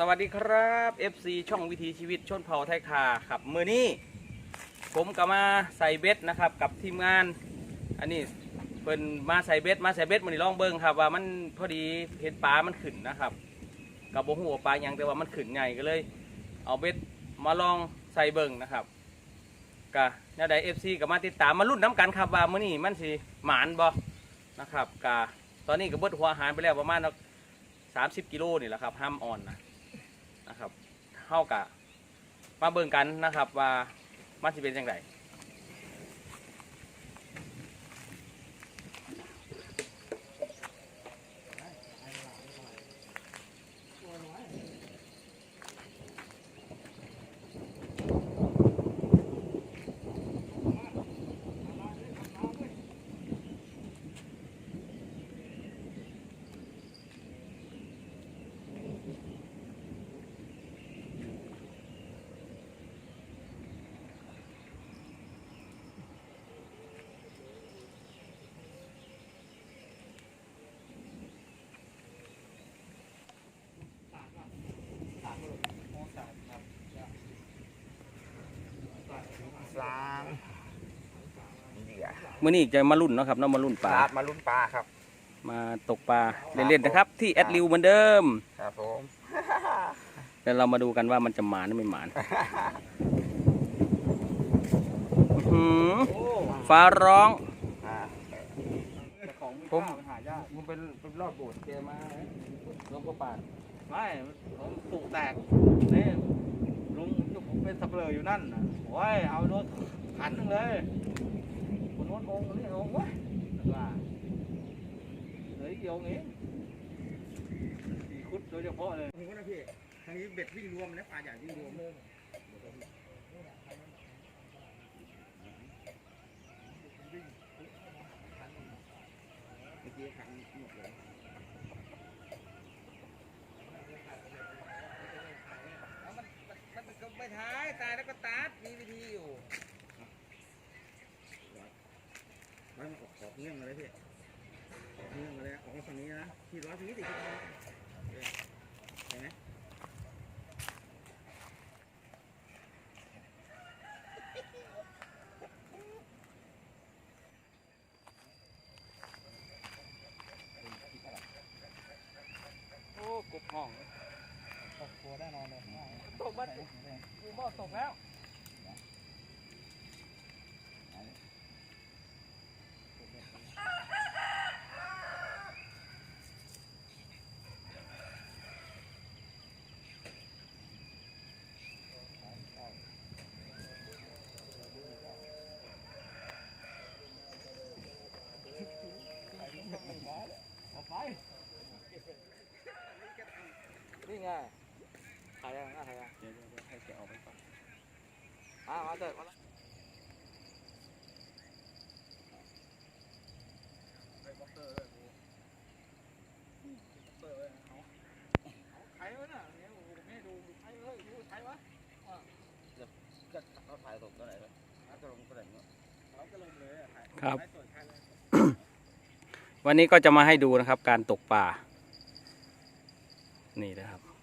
สวัสดีครับ FC ช่องวิถีชีวิตชนเผ่าไทยคาครับมือนี้ผมก็มาใส่เบ็ดนะครับกับทีมงาน อันนี้เพิ่นมาใส่เบ็ดมาใส่เบ็ดมันนี่ลองเบิ้งครับว่ามันพอดีเห็นปลา มันขึ้นนะครับกับโบหัวปลาหยังแต่ว่ามันขึ้นใหญ่ก็เลย เอาเบ็ดมาลองใส่เบิ้งนะครับกะแนวใด FC ก็มาติดตามมาลุ้นน้ำกันครับว่ามือนี้มันสิหมานบ่นะครับกะตอนนี้ก็เบิดหัวอาหารไปแล้วประมาณสามสิบกิโลนี่แหละครับห้ามอ่อนนะ นะครับเท่ากับมาเบิ่งกันนะครับว่ามันสิเป็นยังไง สามเหยื่อ มื่อนี้จะมาลุ่นเนาะครับเนาะมาลุ่นปปลาลามาลุ้นปลาครับ มาตกปลาเล่นๆนะครับ ที่แอดลิวเหมือนเดิมครับผมแล้วเรามาดูกันว่ามันจะหมานหรือไม่หมานอื้อหือฟ้าร้องอ่าผมผมเป็นเป็นรอดโบสถ์แกมาหลวงพ่อปานไม่ผมถูกแตกนี่ลุงผมเป็นสับเปลืออยู่นั่นน่ะโอ้ยเอาโน้ตขันหนึงเลย คนโน้ตองค์นี่องค์วะว่าเหลืออีกเดียวเองสี่คุดโดยเฉพาะเลยนี่ก็นะพี่ทางนี้เบ็ดวิ่งรวมนะปลาใหญ่วิ่งรวมเมื่อกี้ขันหมดเลยมันก็ไม่ท้ายตายแล้วก็ตัดมีวิธีอยู่ ไว้ มาออกขอบเงี้ยงมาเลยพี่ขอบเงี้ยงมาเลยออกมาฝั่งนี้นะที่ร้อยที่นี่ติดเห็นไหมโอ้กบห้องตกตัวแน่นอนเลยตกมากูบอกตกแล้ว เอาไป นี่ไงถ่ายยังอะถ่ายยังเดี๋ยวให้แกออกไปก่อนอะมาเถอะมาละใครวะน่ะเนี่ยโอ้โหไม่ดูใครเอ้ยดูใครวะก็เขาถ่ายตกตัวไหนเลยน่าจะลงตัวไหนเนาะเราก็ลงเลยอะถ่ายครับถ่ายสวยใครเลยวันนี้ก็จะมาให้ดูนะครับ การตกปลา นี่นะครับ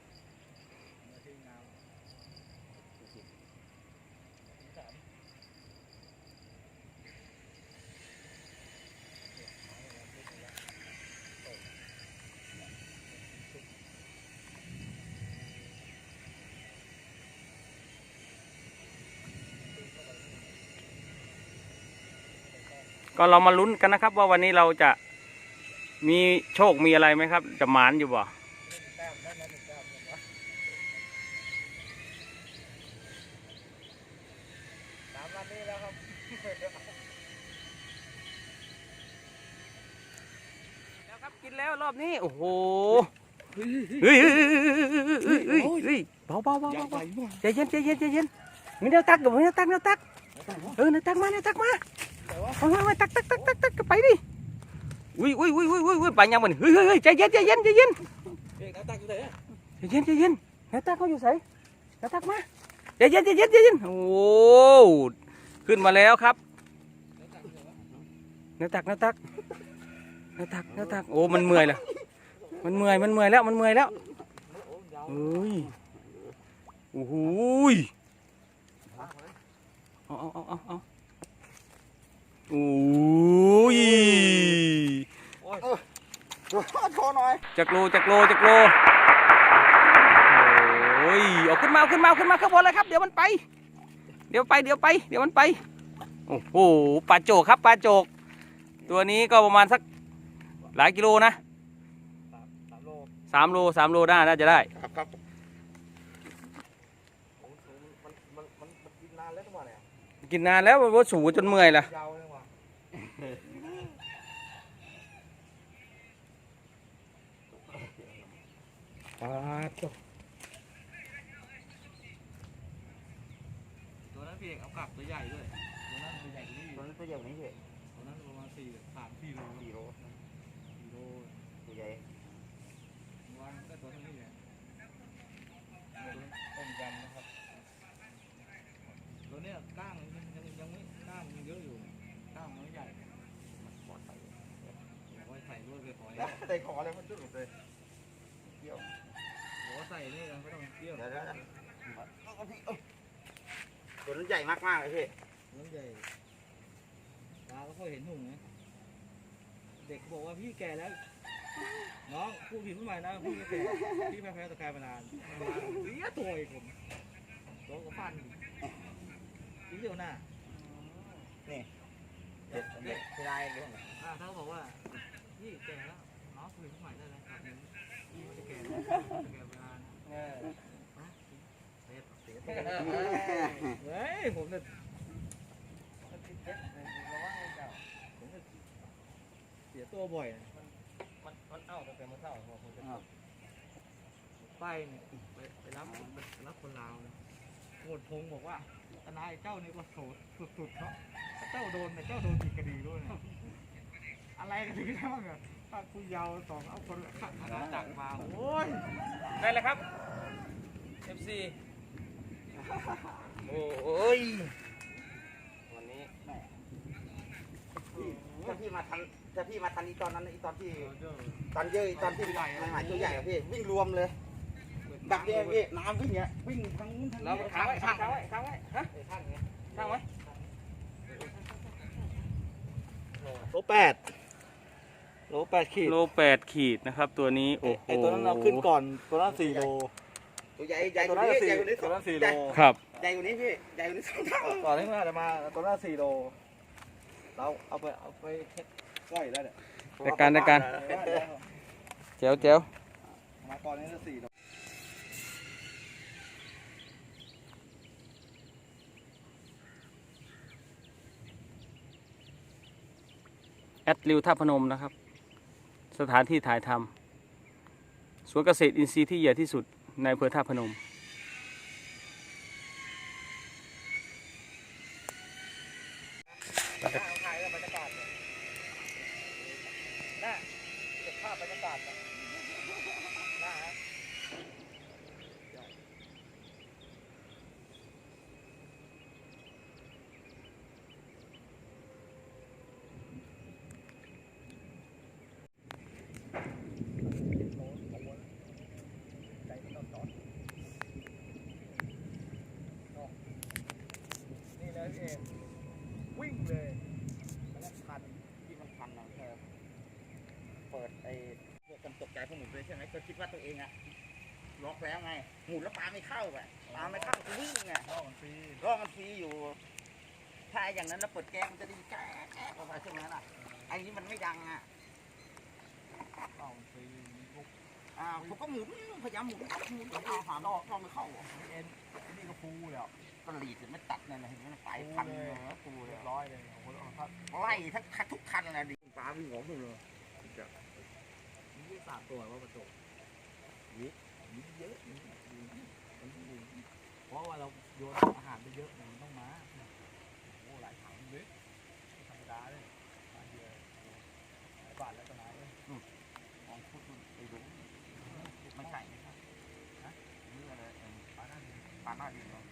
ก็เรามาลุ้นกันนะครับ ว่าวันนี้เราจะมีโชคมีอะไรไหมครับ จะหมานอยู่บ่ แต้มได้มาหนึ่งแต้มเลยวะสามวันนี้แล้วครับแล้วครับกินแล้วรอบนี้โอ้โหเฮ้ยเฮ้ยเฮ้ยเฮ้ยเฮ้ยเบาเบาเบาเบาเบาใจเย็นใจเย็นใจเย็นมีแนวตักกับมีแนวตักแนวตักเออแนวตักมาแนวตักมาเอามามตักตักตักตักตักไปดิอุ้ยอุ้ยอุ้ยอุ้ยอุ้ยไปยังมันเฮ้ยเฮ้ยเฮ้ยใจเย็นใจเย็นใจเย็นเด็กเยู่ไหนใจเย็นใจเย็นแนวตักเขาอยู่ใส่แนวตักมา ใจเย็นใจเย็นใจเย็นโอ้ขึ้นมาแล้วครับแนวตักแนวตักแนวตักแนวตักโอ้มันเมื่อยแล้วมันเมื่อยมันเมื่อยแล้วมันเมื่อยแล้วยาวเอ้ยโอ้โหยเอาเอาเอาเอาเอาโอ้ยโอ้ยโชว์หน่อยจักโลจักโลจักโลโอ้ย เอาขึ้นมาเอาขึ้นมาเอาขึ้นมาข้างบนเลยครับ เดี๋ยวมันไป เดี๋ยวไปเดี๋ยวไป เดี๋ยวมันไปโอ้โหปลาโจกครับปลาโจก ตัวนี้ก็ประมาณสักหลายกิโลนะสามโลสามโลสามโลได้น่าจะได้ครับครับโอ้โหมันมันมันมันกินนานแล้วทั้งวันเนี่ยกินนานแล้วมันว่าสูจนเมื่อยละยาวเลยว่ะปลาโจตัวนั้นพี่เอ กเอากลับตัวใหญ่ด้วยตัวนั้นตัวใหญ่กว่านี้ตัวนี้ตัวใหญ่กว่านี้พี่ตัวนั้นประมาณสี่สามสี่โลสี่โลสี่โลตัวใหญ่วันก็ตัวเท่านี้แหละต้มยำนะครับ ตัวเนี้ยก้างยังยังยังไม่ก้างยังเยอะอยู่ก้างมันไม่ใหญ่ปลอดภัยบอกว่าใส่รวดเลยขอให้ใส่คอเลยมันจุดเลยเกี่ยวบอกว่าใส่นี่กันไม่ต้องเที่ยวเดี๋ยวเดี๋ยวเดี๋ยว ตัวนั้นใหญ่มากมากๆเลยพี่น้ำใหญ่ตาก็ค่อยเห็นหุ่นนะเด็กบอกว่าพี่แก่แล้ว น้องพูดผิดผู้ใหม่นะพี่ไม่แก่พี่แพ้แพ้ตะกายมานานเลี้ยตัวเอีกผมโตก็ฟันอีกเดียวหน้าเด็ดเด็ดเสียดายเลยอ่าถ้าเขาบอกว่าพี่แก่แล้วน้องคุยผู้ใหม่ได้แล้วครับพี่ไม่ได้แก่แล้วจะแก่มานานเสีย เฮ้ยผมเนี่ยเสียตัวบ่อยนะมันมันเอ้าตั้งแต่เมื่อเช้าพอผมจะไปเนี่ยไปไปรับไปรับคนลาวนี่ยโหดพงบอกว่าทนายเจ้านี่ก็โสดสุดๆเนาะเจ้าโดนเนี่ยเจ้าโดนตีคดีด้วยนี่ยอะไรกันถึงได้บ้างอะถ้าคุยยาวสองเอาคนขัดอาณาจักรมาโอ้ย ได้เลยครับ FC โอ้ยวันนี้ถ้าพี่มาทันถ้าพี่มาทันอีตอนนั้นอีตอนที่ตอนเยอะอีตอนที่มันหายตัวใหญ่อะพี่วิ่งรวมเลยดักเดียวพี่น้ำวิ่งเนี้ยวิ่งทั้งทั้งเราค้างไว้ค้างไว้ค้างไว้ฮะท่านไงค้างไว้โลแปดโลแปดขีดโลแปดขีดนะครับ ตัวนี้โอ้โหไอตัวนั้นเราขึ้นก่อนตัวนั้นสี่โล ตัวใหญ่ใหญ่กตัวว่านั้นนี้สี่ใหญ่กว่านี้ตัวนั้นสี่โลครับ ใหญ่กว่านี้พี่ใหญ่กว่านี้สองเท่าก่อนที่มันจะมาตัวนั้นสี่โลเราเอาไปเอาไปเช็ดก้อยแล้วเนี่ยในการในการแจ๋วแจ๋วมาก่อนนี้จะสี่โลแอดริวท่าพนมนะครับ สถานที่ถ่ายทำสวนเกษตรอินทรีย์ที่ใหญ่ที่สุด ในอำเภอท่าพนม ถ่ายบรรยากาศเนี่ยน่าเก็บภาพบรรยากาศเนี่ยน่าฮะ นี่เลยพี่เอกวิ่งเลยมันก็ทัน ที่มันพันนะเออเปิดไอ้พวกคนตกใจ พวกหมุนเลยใช่ไหมก็คิดว่าตัวเองอะล็อกแล้วไง หมุนแล้วปลาไม่เข้าไปปลาไม่เข้าก็วิ่งไงรอบมันฟรีก็มันฟรีอยู่ ถ้าอย่างนั้นเราเปิดแก๊สมันจะไดีแก๊สแก๊สออกมาใช่ไหมล่ะไอ้นี้มันไม่ดังอะรอบมันฟรีมีพวกอ่าผมก็หมุนพยายามหมุนหมุนเอาหาลอกลอกไม่เข้าเอ็นไอ้นี่ก็ฟูเลยอะก็หลีดไม่ตัดนั่นแหละเห็นไหมมันไปฟูพันเลเลยยปูเลเรียยบร้อยเลยโอ้โหเอาทัดไล่ทั้งทุกคันเลยดิปลาวิ่งออกเลย นี่สามตัวว่าประตูยิงเยอะยิงเพราะว่าเราโยนอาหารไปเยอะมันต้องมาโอ้หลายถังเลยธรรมดาเลยมาเดียวหลายบาทแล้วก็นายเลยมองพุทธไปดูไม่ใช่นะครับฮะนี่อะไรปลาหน้าดินปลาหน้าดินเหรอ